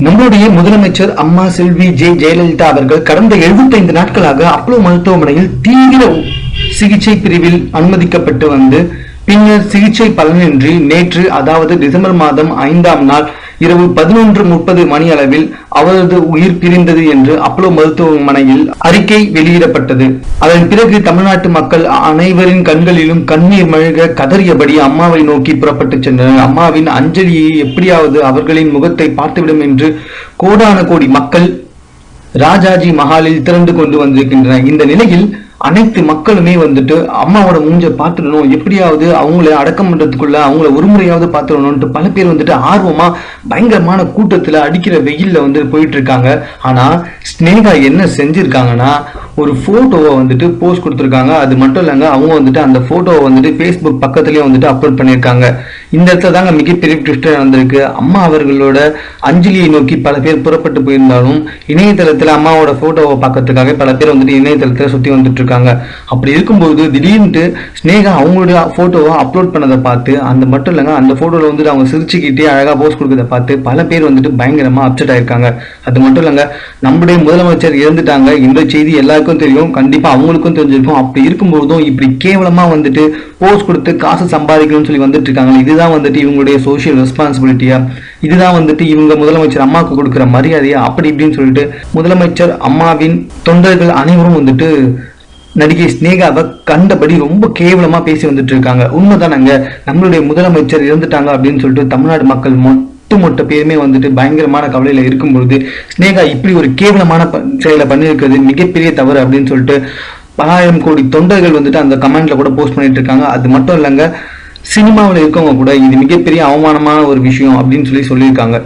நம்முடைய முதலமைச்சர் அம்மா செல்வி ஜெ ஜெயலலிதா அவர்கள் கடந்த 75 நாட்களாக அப்போலோ மருத்துவமனையில் தீவிர சிகிச்சை பிரிவில் அனுமதிக்கப்பட்டு வந்து பின்னர் சிகிச்சை பலனின்றி நேற்று அதாவது டிசம்பர் மாதம் ஐந்தாம் நாள் இரவு பதினொன்று முப்பது மணி அளவில் அவரது உயிர் பிரிந்தது என்று அப்போலோ மருத்துவமனையில் அறிக்கை வெளியிடப்பட்டது. அதன் பிறகு தமிழ்நாட்டு மக்கள் அனைவரின் கண்களிலும் கண்ணீர் மழக கதறியபடி அம்மாவை நோக்கி புறப்பட்டு சென்றனர். அம்மாவின் அஞ்சலியை எப்படியாவது அவர்களின் முகத்தை பார்த்துவிடும் என்று கோடான கோடி மக்கள் ராஜாஜி மஹாலில் திரண்டு கொண்டு வந்திருக்கின்றனர். இந்த நிலையில் அனைத்து மக்களுமே வந்துட்டு அம்மாவோட மூஞ்ச பார்த்துடணும். எப்படியாவது அவங்கள அடக்கம் பண்றதுக்குள்ள அவங்கள ஒரு முறையாவது பார்த்துடணும்ட்டு பல பேர் வந்துட்டு ஆர்வமா பயங்கரமான கூட்டத்துல அடிக்கிற வெயில்ல வந்து போயிட்டு இருக்காங்க. ஆனா ஸ்னேகா என்ன செஞ்சிருக்காங்கன்னா ஒரு ஃபோட்டோவை வந்துட்டு போஸ்ட் கொடுத்துருக்காங்க. அது மட்டும் இல்லைங்க அவங்க வந்துட்டு அந்த ஃபோட்டோவை வந்துட்டு ஃபேஸ்புக் பக்கத்துலேயே வந்துட்டு அப்லோட் பண்ணியிருக்காங்க. இந்த இடத்துல தாங்க மிகப்பெரிய ட்விஸ்டர் நடந்திருக்கு அம்மா அவர்களோட அஞ்சலியை நோக்கி பல பேர் புறப்பட்டு போயிருந்தாலும் இணையதளத்தில் அம்மாவோட ஃபோட்டோவை பார்க்கறதுக்காக பல பேர் வந்துட்டு இணையதளத்தில் சுற்றி வந்துட்டு இருக்காங்க. அப்படி இருக்கும்போது திடீர்னு ஸ்னேகா அவங்களுடைய ஃபோட்டோவை அப்லோட் பண்ணதை பார்த்து அந்த மட்டும் இல்லைங்க அந்த ஃபோட்டோவில் வந்துட்டு அவங்க சிரிச்சுக்கிட்டே அழகாக போஸ்ட் கொடுக்கறத பார்த்து பல பேர் வந்துட்டு பயங்கரமாக அப்செட் ஆயிருக்காங்க. அது மட்டும் இல்லைங்க நம்முடைய முதலமைச்சர் இறந்துட்டாங்க. இந்த செய்தி எல்லாருக்கும் தெரியும். கண்டிப்பா அவங்களுக்கும் தெரிஞ்சிருக்கும். அப்படி இருக்கும்போதும் இப்படி கேவலமா வந்துட்டு போஸ்ட் கொடுத்து காசு சம்பாதிக்கணும்னு சொல்லி வந்துட்டு இருக்காங்க இதுதான் வந்துட்டு இவங்களுடைய சோஷியல் ரெஸ்பான்சிபிலிட்டியா இதுதான் வந்துட்டு இவங்க முதலமைச்சர் அம்மாவுக்கு கொடுக்குற மரியாதையா? அப்படி இப்படின்னு சொல்லிட்டு முதலமைச்சர் அம்மாவின் தொண்டர்கள் அனைவரும் வந்துட்டு நடிகை ஸ்னேகாவை கண்டபடி ரொம்ப கேவலமா பேசி வந்துட்டு இருக்காங்க உண்மைதானாங்க? நம்மளுடைய முதலமைச்சர் இறந்துட்டாங்க அப்படின்னு சொல்லிட்டு தமிழ்நாடு மக்கள் ஒட்டுமொத்த பேருமே வந்துட்டு பயங்கரமான கவலையில இருக்கும் பொழுது ஸ்னேகா இப்படி ஒரு கேவலமான ப- செயலை பண்ணியிருக்கிறது மிகப்பெரிய தவறு அப்படின்னு சொல்லிட்டு பலாயிரம் கோடி தொண்டர்கள் வந்துட்டு அந்த கமெண்ட்ல கூட போஸ்ட் பண்ணிட்டு இருக்காங்க அது மட்டும் இல்லைங்க சினிமாவில் இருக்கவங்க கூட இது மிகப்பெரிய அவமானமான ஒரு விஷயம் அப்படின்னு சொல்லி சொல்லியிருக்காங்க.